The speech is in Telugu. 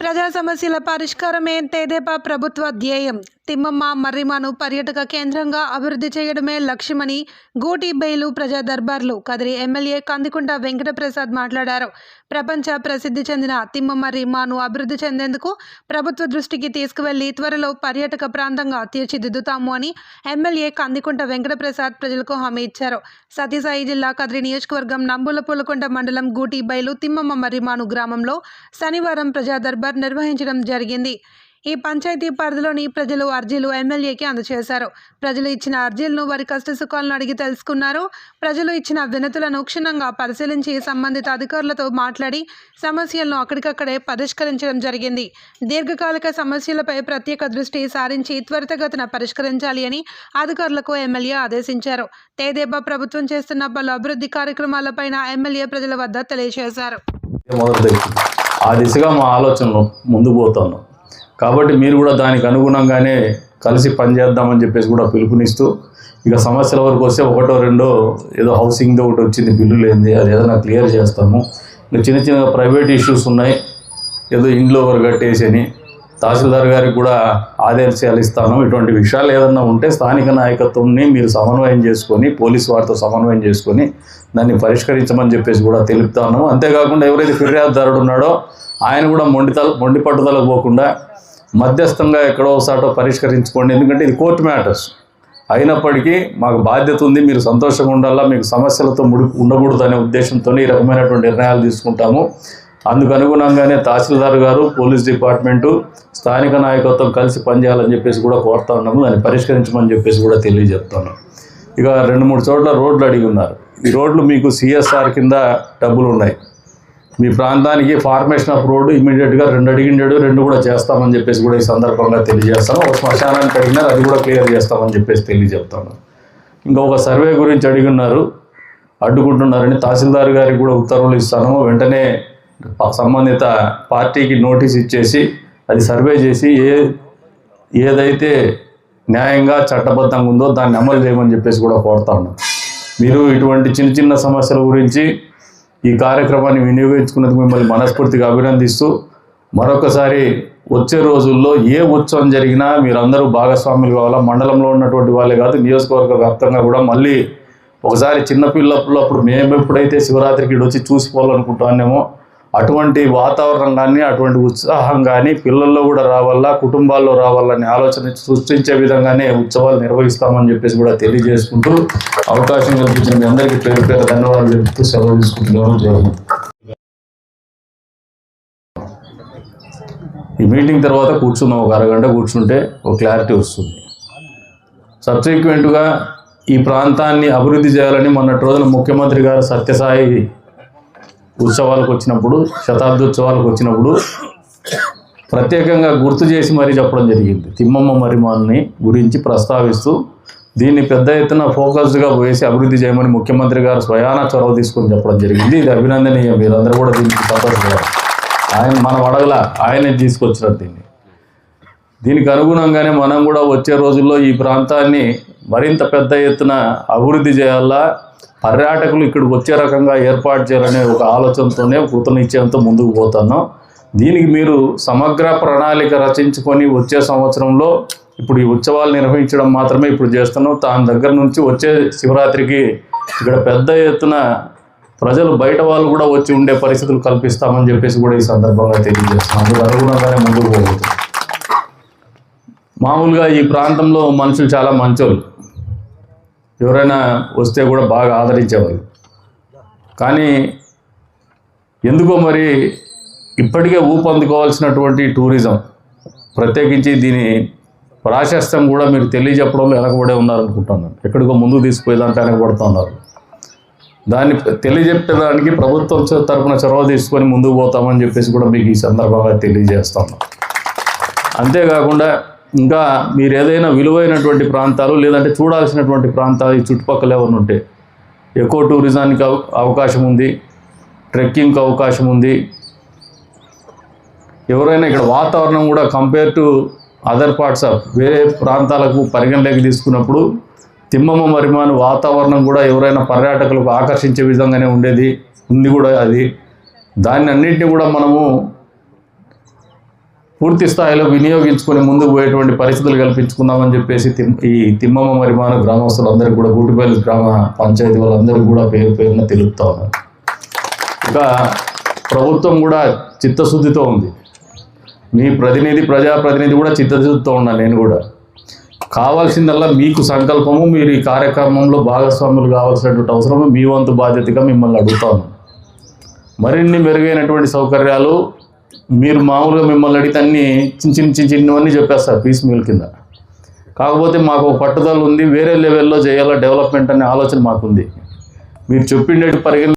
ప్రజా సమస్యల పరిష్కారమే తెదేపా ప్రభుత్వ ధ్యేయం. తిమ్మమ్మ మర్రిమాను పర్యాటక కేంద్రంగా అభివృద్ధి చేయడమే లక్ష్యమని గూటి బెయిలు ప్రజా దర్బార్లు కదిరి ఎమ్మెల్యే కందికుంట వెంకటప్రసాద్ మాట్లాడారు. ప్రపంచ ప్రసిద్ధి చెందిన తిమ్మమ్మ రిమాను అభివృద్ధి చెందేందుకు ప్రభుత్వ దృష్టికి తీసుకువెళ్ళి త్వరలో పర్యాటక ప్రాంతంగా తీర్చిదిద్దుతాము అని ఎమ్మెల్యే కందికుంట వెంకటప్రసాద్ ప్రజలకు హామీ ఇచ్చారు. సతీసాయి జిల్లా కదిరి నియోజకవర్గం నంబుల పూలకొండ మండలం గూటి బయలు తిమ్మమ్మ మర్రిమాను గ్రామంలో శనివారం ప్రజా దర్బార్ నిర్వహించడం జరిగింది. ఈ పంచాయతీ పరిధిలోని ప్రజలు అర్జీలు ఎమ్మెల్యేకి అందజేశారు ప్రజలు ఇచ్చిన అర్జీలను వారి కష్ట సుఖాలను అడిగి తెలుసుకున్నారు. ప్రజలు ఇచ్చిన వినతులను క్షుణ్ణంగా పరిశీలించి సంబంధిత అధికారులతో మాట్లాడి సమస్యలను అక్కడికక్కడే పరిష్కరించడం జరిగింది. దీర్ఘకాలిక సమస్యలపై ప్రత్యేక దృష్టి సారించి త్వరితగతిన పరిష్కరించాలి అని అధికారులకు ఎమ్మెల్యే ఆదేశించారు. తేదేబా ప్రభుత్వం చేస్తున్న పలు అభివృద్ధి కార్యక్రమాలపైన ఎమ్మెల్యే ప్రజల వద్ద తెలియజేశారు. ఆ దిశగా మా ఆలోచనలు ముందు పోతున్నాం కాబట్టి మీరు కూడా దానికి అనుగుణంగానే కలిసి పనిచేద్దామని చెప్పేసి కూడా పిలుపునిస్తూ ఇక సమస్యల వరకు వస్తే ఒకటో రెండో ఏదో హౌసింగ్దో ఒకటి వచ్చింది బిల్లు లేనిది అది ఏదైనా క్లియర్ చేస్తాము. ఇంకా చిన్న చిన్న ప్రైవేట్ ఇష్యూస్ ఉన్నాయి ఏదో ఇంట్లో ఒకరు కట్టేసి తహసీల్దార్ గారికి కూడా ఆదేశాలు ఇస్తాను. ఇటువంటి విషయాలు ఏదన్నా ఉంటే స్థానిక నాయకత్వంని మీరు సమన్వయం చేసుకొని పోలీస్ వారితో సమన్వయం చేసుకొని దాన్ని పరిష్కరించమని చెప్పేసి కూడా తెలుపుతాను. అంతేకాకుండా ఎవరైతే ఫిర్యాదుదారుడు ఉన్నాడో ఆయన కూడా మొండితల మొండి పట్టుదలకు పోకుండా మధ్యస్థంగా ఎక్కడో ఒకసాటో పరిష్కరించుకోండి. ఎందుకంటే ఇది కోర్టు మ్యాటర్స్. అయినప్పటికీ మాకు బాధ్యత ఉంది మీరు సంతోషంగా ఉండాలా మీకు సమస్యలతో ముడి ఉండకూడదు అనే ఉద్దేశంతో ఈ రకమైనటువంటి నిర్ణయాలు తీసుకుంటాము. అందుకు అనుగుణంగానే తహసీల్దార్ గారు పోలీస్ డిపార్ట్మెంటు స్థానిక నాయకత్వం కలిసి పనిచేయాలని చెప్పేసి కూడా కోరుతా ఉన్నాము. దాన్ని పరిష్కరించమని చెప్పేసి కూడా తెలియజేస్తున్నాం. ఇక రెండు మూడు చోట్ల రోడ్లు అడిగి ఉన్నారు. ఈ రోడ్లు మీకు సిఎస్ఆర్ కింద డబ్బులు ఉన్నాయి. మీ ప్రాంతానికి ఫార్మేషన్ ఆఫ్ రోడ్డు ఇమీడియట్గా రెండు అడిగిండాడు రెండు కూడా చేస్తామని చెప్పేసి కూడా ఈ సందర్భంగా తెలియజేస్తాను ఒక శ్మశానానికి అడిగినారు అది కూడా క్లియర్ చేస్తామని చెప్పేసి తెలియజెప్తాను ఇంకా ఒక సర్వే గురించి అడిగిన్నారు అడ్డుకుంటున్నారని తహసీల్దార్ గారికి కూడా ఉత్తర్వులు ఇస్తాను. వెంటనే సంబంధిత పార్టీకి నోటీస్ ఇచ్చేసి అది సర్వే చేసి ఏ ఏదైతే న్యాయంగా చట్టబద్ధంగా ఉందో దాన్ని అమలు చేయమని చెప్పేసి కూడా కోరుతా ఉన్నాను మీరు ఇటువంటి చిన్న చిన్న సమస్యల గురించి ఈ కార్యక్రమాన్ని వినియోగించుకున్నందుకు మిమ్మల్ని మనస్ఫూర్తిగా అభినందిస్తూ మరొకసారి వచ్చే రోజుల్లో ఏ ఉత్సవం జరిగినా మీరందరూ భాగస్వాములు కావాలా? మండలంలో ఉన్నటువంటి వాళ్ళే కాదు నియోజకవర్గ వ్యాప్తంగా కూడా మళ్ళీ ఒకసారి చిన్నపిల్లప్పుడు అప్పుడు మేము ఎప్పుడైతే శివరాత్రికి వచ్చి చూసిపోవాలనుకుంటున్నామో అటువంటి వాతావరణం కానీ అటువంటి ఉత్సాహం కానీ పిల్లల్లో కూడా రావాలా కుటుంబాల్లో రావాలని ఆలోచన సృష్టించే విధంగానే ఉత్సవాలు నిర్వహిస్తామని చెప్పేసి కూడా తెలియజేసుకుంటూ అవకాశం కల్పించిన మీ అందరికీ పేరు పేరు ధన్యవాదాలు చెప్తూ సెలవు తీసుకుంటున్నాను. జై ఈ మీటింగ్ తర్వాత కూర్చున్నాం ఒక అరగంట కూర్చుంటే ఒక క్లారిటీ వస్తుంది. సబ్సిక్వెంట్గా ఈ ప్రాంతాన్ని అభివృద్ధి చేయాలని మొన్నటి రోజున ముఖ్యమంత్రి గారు సత్యసాయి ఉత్సవాలకు వచ్చినప్పుడు శతాబ్దోత్సవాలకు వచ్చినప్పుడు ప్రత్యేకంగా గుర్తు చేసి మరీ చెప్పడం జరిగింది. తిమ్మమ్మ మరిమాల్ని గురించి ప్రస్తావిస్తూ దీన్ని పెద్ద ఎత్తున ఫోకస్డ్గా వేసి అభివృద్ధి చేయమని ముఖ్యమంత్రి గారు స్వయాన చొరవ తీసుకొని చెప్పడం జరిగింది. ఇది అభినందనీయం. మీరందరూ కూడా దీనికి సంతోషపడారు ఆయన మనం అడగల ఆయనే తీసుకొచ్చినారు దీన్ని. దీనికి అనుగుణంగానే మనం కూడా వచ్చే రోజుల్లో ఈ ప్రాంతాన్ని మరింత పెద్ద ఎత్తున అభివృద్ధి చేయాలా పర్యాటకులు ఇక్కడికి వచ్చే రకంగా ఏర్పాటు చేయాలనే ఒక ఆలోచనతోనే కృతనిశ్చయంతో ముందుకు పోతాను. దీనికి మీరు సమగ్ర ప్రణాళిక రచించుకొని వచ్చే సంవత్సరంలో ఇప్పుడు ఈ ఉత్సవాలు నిర్వహించడం మాత్రమే ఇప్పుడు చేస్తున్నాం. తాను దగ్గర నుంచి వచ్చే శివరాత్రికి ఇక్కడ పెద్ద ఎత్తున ప్రజలు బయట వాళ్ళు కూడా వచ్చి ఉండే పరిస్థితులు కల్పిస్తామని చెప్పేసి కూడా ఈ సందర్భంగా తెలియజేస్తున్నాం. అందుకు అనుగుణంగానే ముందుకు పోతుంది మామూలుగా ఈ ప్రాంతంలో మనుషులు చాలా మంచోళ్ళు. ఎవరైనా వస్తే కూడా బాగా ఆదరించేవారు కానీ ఎందుకో మరి ఇప్పటికే ఊపందుకోవాల్సినటువంటి టూరిజం ప్రత్యేకించి దీని ప్రాశస్త్యం కూడా మీరు తెలియజెప్పడంలో వెనకబడే ఉన్నారనుకుంటున్నాను. ఎక్కడికో ముందుకు వెనకబడుతూ ఉన్నారు. దాన్ని తెలియజెప్పేదానికి ప్రభుత్వం తరఫున తరపున చొరవ తీసుకొని ముందుకు పోతామని చెప్పేసి కూడా మీకు ఈ సందర్భంగా తెలియజేస్తాను అంతేకాకుండా ఇంకా మీరు ఏదైనా విలువైనటువంటి ప్రాంతాలు లేదంటే చూడాల్సినటువంటి ప్రాంతాలు ఈ చుట్టుపక్కల ఏమైనా ఉంటే ఎకో టూరిజానికి అవకాశం ఉంది ట్రెక్కింగ్కి అవకాశం ఉంది. ఎవరైనా ఇక్కడ వాతావరణం కూడా compare to other parts of వేరే ప్రాంతాలకు పరిగణలోకి తీసుకున్నప్పుడు తిమ్మమ్మ మరిమాను వాతావరణం కూడా ఎవరైనా పర్యాటకులకు ఆకర్షించే విధంగానే ఉండేది ఉంది కూడా అది. దాన్ని అన్నింటినీ కూడా మనము పూర్తి స్థాయిలో వినియోగించుకొని ముందుకు పోయేటువంటి పరిస్థితులు కల్పించుకుందామని చెప్పేసి ఈ తిమ్మమ్మ మరిమాన గ్రామస్తులందరికీ కూడా గూటిపల్లి గ్రామ పంచాయతీ వాళ్ళందరికీ కూడా పేరు పేరున తెలుపుతా ఉన్నారు ఇక ప్రభుత్వం కూడా చిత్తశుద్ధితో ఉంది. మీ ప్రతినిధి ప్రజాప్రతినిధి కూడా చిత్తశుద్ధితో ఉన్నా నేను కూడా. కావాల్సిందల్లా మీకు సంకల్పము మీరు ఈ కార్యక్రమంలో భాగస్వాములు కావాల్సినటువంటి అవసరము మీ వంతు బాధ్యతగా మిమ్మల్ని అడుగుతాను మరిన్ని మెరుగైనటువంటి సౌకర్యాలు మీరు మామూలుగా మిమ్మల్ని అడిగితే అన్ని చిన్న చిన్న చిన్న చిన్నవన్నీ చెప్పేస్తారు పీస్ మీల్ కింద. కాకపోతే మాకు ఒక పట్టుదల ఉంది వేరే లెవెల్లో చేయాలా డెవలప్మెంట్ అనే ఆలోచన మాకుంది. మీరు చెప్పిండే పరిగణ